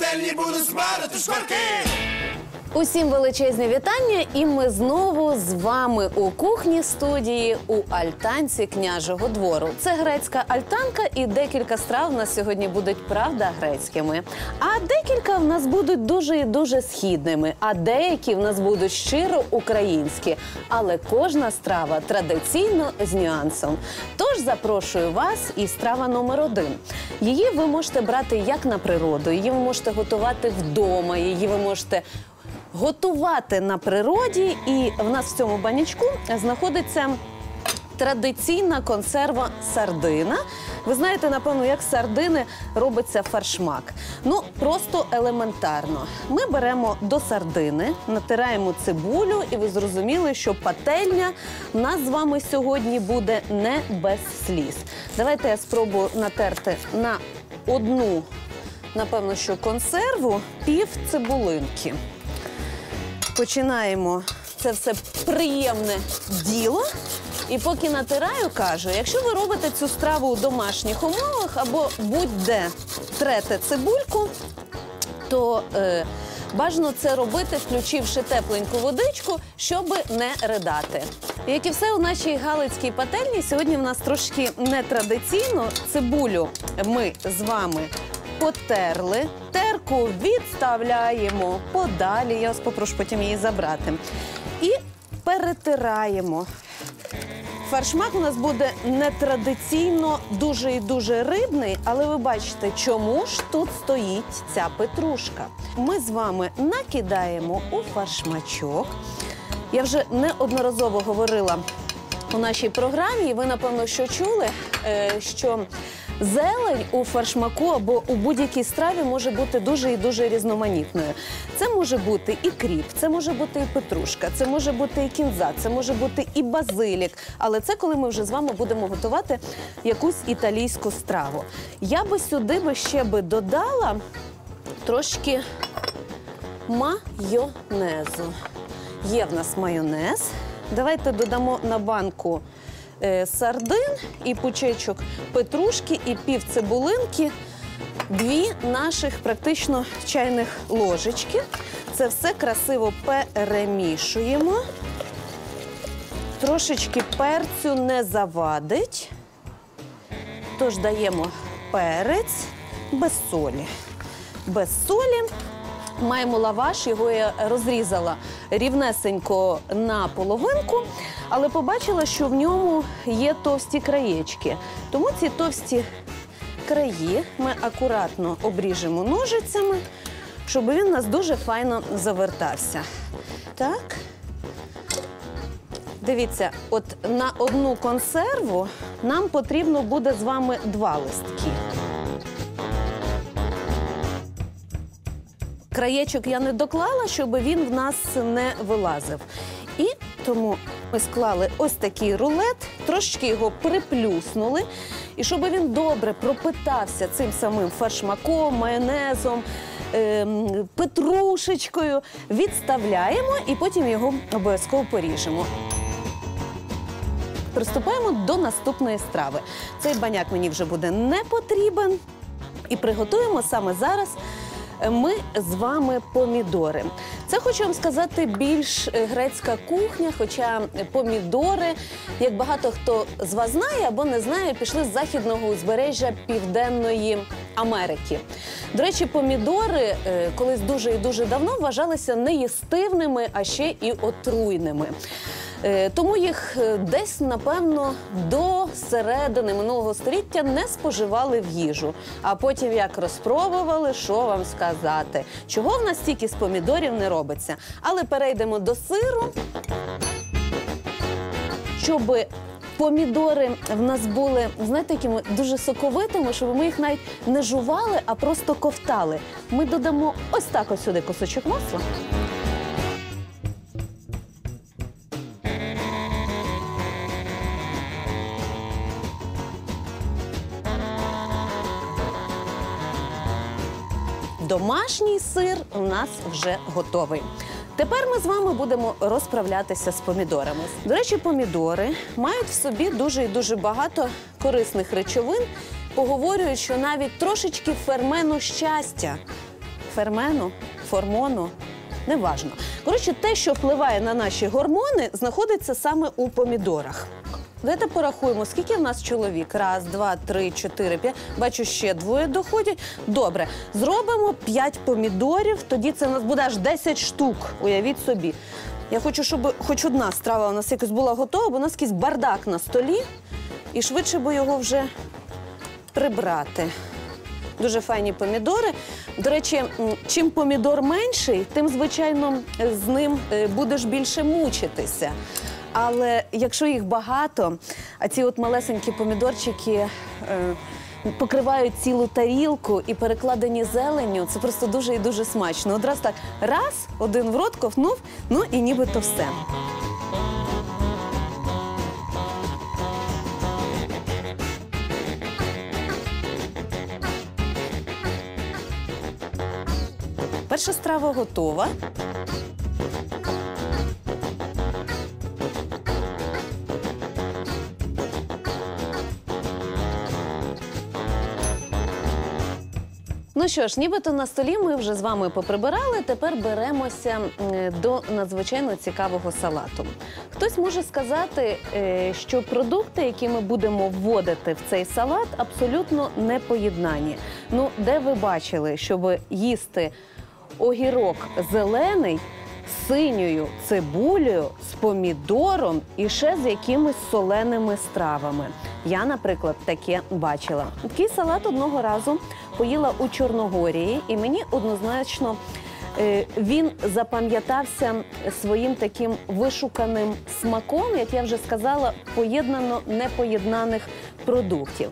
Ten li bunës marë të Усім величезні вітання, і ми знову з вами у кухні студії у альтанці княжого двору. Це грецька альтанка, і декілька страв у нас сьогодні будуть правда грецькими. А декілька в нас будуть дуже і дуже східними, а деякі в нас будуть щиро українські. Але кожна страва традиційно з нюансом. Тож запрошую вас і страва номер один. Її ви можете брати як на природу, її ви можете готувати вдома, її ви можете готувати на природі. І в нас в цьому банячку знаходиться традиційна консерва сардина. Ви знаєте, напевно, як сардини робиться фаршмак. Ну, просто елементарно. Ми беремо до сардини, натираємо цибулю, і ви зрозуміли, що пательня нас з вами сьогодні буде не без сліз. Давайте я спробую натерти на одну, напевно, що консерву пів цибулинки починаємо це все приємне діло. І поки натираю, кажу, якщо ви робите цю страву у домашніх умовах або будь-де трете цибульку, то е, бажано це робити, включивши тепленьку водичку, щоб не ридати. Як і все у нашій галицькій пательні, сьогодні в нас трошки нетрадиційно. Цибулю ми з вами потерли, терку відставляємо подалі. Я вас попрошу потім її забрати. І перетираємо. Фаршмак у нас буде нетрадиційно дуже і дуже рибний, але ви бачите, чому ж тут стоїть ця петрушка. Ми з вами накидаємо у фаршмачок. Я вже неодноразово говорила у нашій програмі, і ви, напевно, що чули, е, що зелень у фаршмаку або у будь-якій страві може бути дуже і дуже різноманітною. Це може бути і кріп, це може бути і петрушка, це може бути і кінза, це може бути і базилік. Але це коли ми вже з вами будемо готувати якусь італійську страву. Я би сюди би ще би додала трошки майонезу. Є в нас майонез. Давайте додамо на банку сардин і пучечок петрушки і пів цибулинки. Дві наших практично чайних ложечки. Це все красиво перемішуємо. Трошечки перцю не завадить. Тож даємо перець без солі. Без солі. Маємо лаваш, його я розрізала рівнесенько на половинку, але побачила, що в ньому є товсті краєчки. Тому ці товсті краї ми акуратно обріжемо ножицями, щоб він у нас дуже файно завертався. Так. Дивіться, от на одну консерву нам потрібно буде з вами два листки. Краєчок я не доклала, щоб він в нас не вилазив. І тому ми склали ось такий рулет, трошечки його приплюснули. І щоб він добре пропитався цим самим фаршмаком, майонезом, ем, петрушечкою, відставляємо і потім його обов'язково поріжемо. Приступаємо до наступної страви. Цей баняк мені вже буде не потрібен. І приготуємо саме зараз ми з вами помідори. Це хочу вам сказати більш е, грецька кухня, хоча помідори, як багато хто з вас знає або не знає, пішли з західного узбережжя Південної Америки. До речі, помідори е, колись дуже і дуже давно вважалися неїстивними, а ще і отруйними. Е, Тому їх е, десь, напевно, до середини минулого століття не споживали в їжу. А потім як розпробували, що вам сказати, чого в нас тільки з помідорів не робиться. Але перейдемо до сиру, щоб помідори в нас були, знаєте, якими дуже соковитими, щоб ми їх навіть не жували, а просто ковтали. Ми додамо ось так ось сюди кусочок масла. Домашній сир у нас вже готовий. Тепер ми з вами будемо розправлятися з помідорами. До речі, помідори мають в собі дуже і дуже багато корисних речовин. Поговорюють, що навіть трошечки фермену щастя фермену, формону. Неважно. Коротше, те, що впливає на наші гормони, знаходиться саме у помідорах. Давайте порахуємо, скільки в нас чоловік? Раз, два, три, чотири, п'ять. Бачу, ще двоє доходять. Добре, зробимо п'ять помідорів, тоді це у нас буде аж 10 штук. Уявіть собі. Я хочу, щоб хоч одна страва у нас якось була готова, бо у нас якийсь бардак на столі, і швидше би його вже прибрати. Дуже файні помідори. До речі, чим помідор менший, тим, звичайно, з ним е, будеш більше мучитися. Але якщо їх багато, а ці от малесенькі помідорчики е, покривають цілу тарілку і перекладені зеленню, це просто дуже і дуже смачно. Одразу так раз, один в рот ковнув, ну і нібито все. Перша страва готова. Ну що ж, нібито на столі ми вже з вами поприбирали. Тепер беремося до надзвичайно цікавого салату. Хтось може сказати, е, що продукти, які ми будемо вводити в цей салат, абсолютно не поєднані. Ну, де ви бачили, щоб їсти огірок зелений синьою цибулею, з помідором і ще з якимись соленими стравами. Я, наприклад, таке бачила. Такий салат одного разу поїла у Чорногорії, і мені однозначно. е, Він запам'ятався своїм таким вишуканим смаком, як я вже сказала, поєднано непоєднаних продуктів.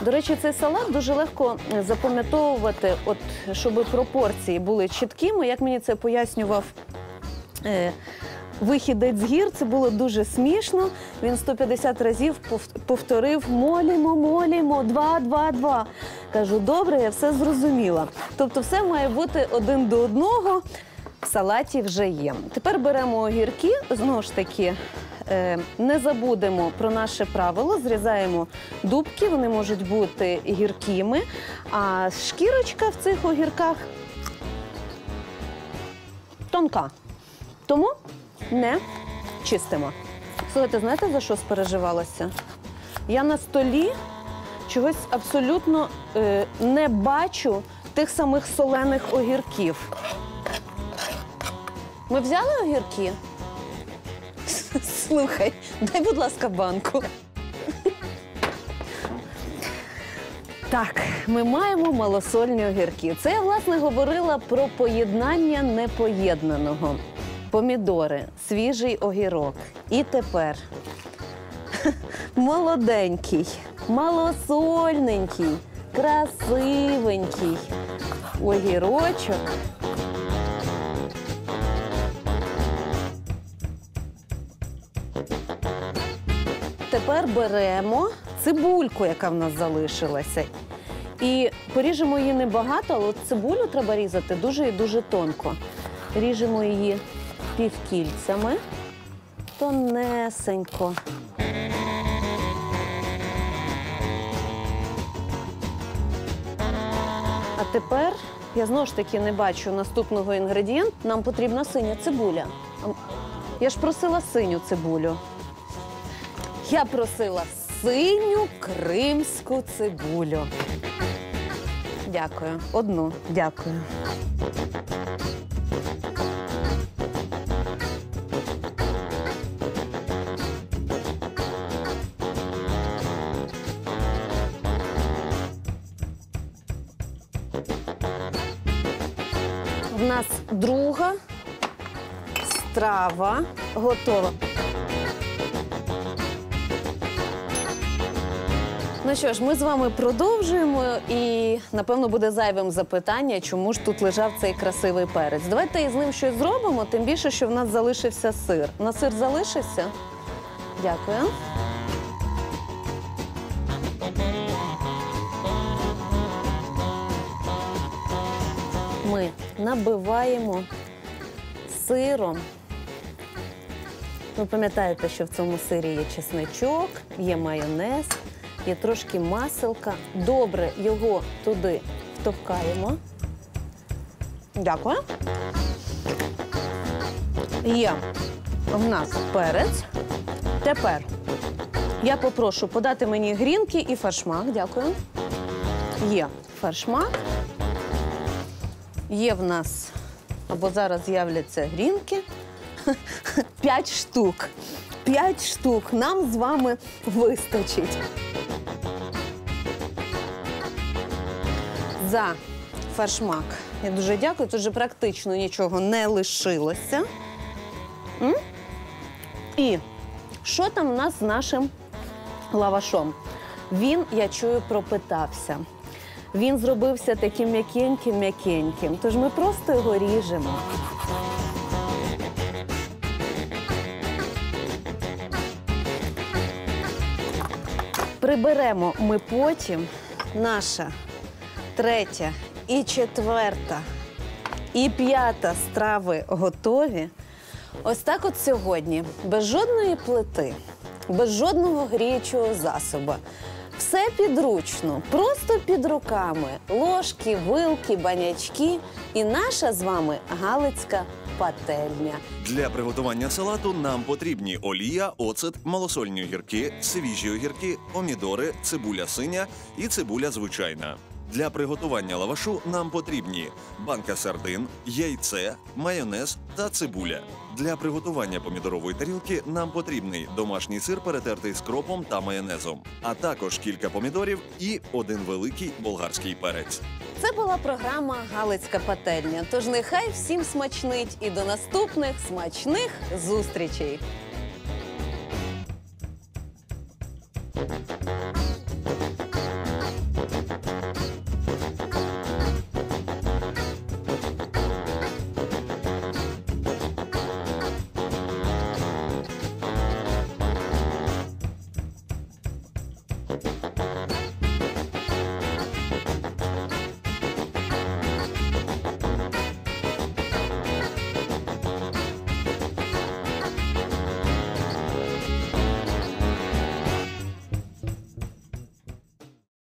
До речі, цей салат дуже легко е, запам'ятовувати, от щоб пропорції були чіткими. Як мені це пояснював вихідець з гір, це було дуже смішно. Він 150 разів повторив молімо, молімо, два, два, два. Кажу, добре, я все зрозуміла. Тобто, все має бути один до одного. В салаті вже є. Тепер беремо огірки, знову ж таки. е, Не забудемо про наше правило, зрізаємо дубки, вони можуть бути гіркими, а шкірочка в цих огірках тонка. Тому не чистимо. Слухайте, знаєте, за що спереживалася? Я на столі чогось абсолютно е, не бачу тих самих солених огірків. Ми взяли огірки? Слухай, дай, будь ласка, банку. Так, ми маємо малосольні огірки. Це я власне говорила про поєднання непоєднаного. Помідори, свіжий огірок. І тепер молоденький, малосольненький, красивенький огірочок. Тепер беремо цибульку, яка в нас залишилася. І поріжемо її небагато, але цибулю треба різати дуже і дуже тонко. Ріжемо її півкільцями, тонесенько. А тепер я знову ж таки не бачу наступного інгредієнту. Нам потрібна синя цибуля. Я ж просила синю цибулю. Я просила синю кримську цибулю. Дякую. Одну. Дякую. Друга страва готова. Ну що ж, ми з вами продовжуємо, і напевно буде зайвим запитання, чому ж тут лежав цей красивий перець. Давайте із ним щось зробимо, тим більше, що в нас залишився сир. На сир залишився? Дякую. Набиваємо сиром. Ви пам'ятаєте, що в цьому сирі є чесничок, є майонез, є трошки маселка. Добре його туди втовкаємо. Дякую. Є в нас перець. Тепер я попрошу подати мені грінки і фаршмак. Дякую. Є фаршмак. Є в нас, або зараз з'являться грінки. П'ять штук. П'ять штук. Нам з вами вистачить. За фаршмак. Я дуже дякую. Тут вже практично нічого не лишилося. І що там у нас з нашим лавашом? Він, я чую, пропитався. Він зробився таким м'якеньким-м'якеньким. Тож ми просто його ріжемо. Приберемо ми потім наша третя і четверта і п'ята страви готові. Ось так от сьогодні, без жодної плити, без жодного гріючого засобу. Все підручно, просто під руками. Ложки, вилки, банячки і наша з вами галицька пательня. Для приготування салату нам потрібні олія, оцет, малосольні огірки, свіжі огірки, помідори, цибуля синя і цибуля звичайна. Для приготування лавашу нам потрібні банка сардин, яйце, майонез та цибуля. Для приготування помідорової тарілки нам потрібний домашній сир, перетертий з кропом та майонезом, а також кілька помідорів і один великий болгарський перець. Це була програма Галицька пательня. Тож нехай всім смачнить і до наступних смачних зустрічей.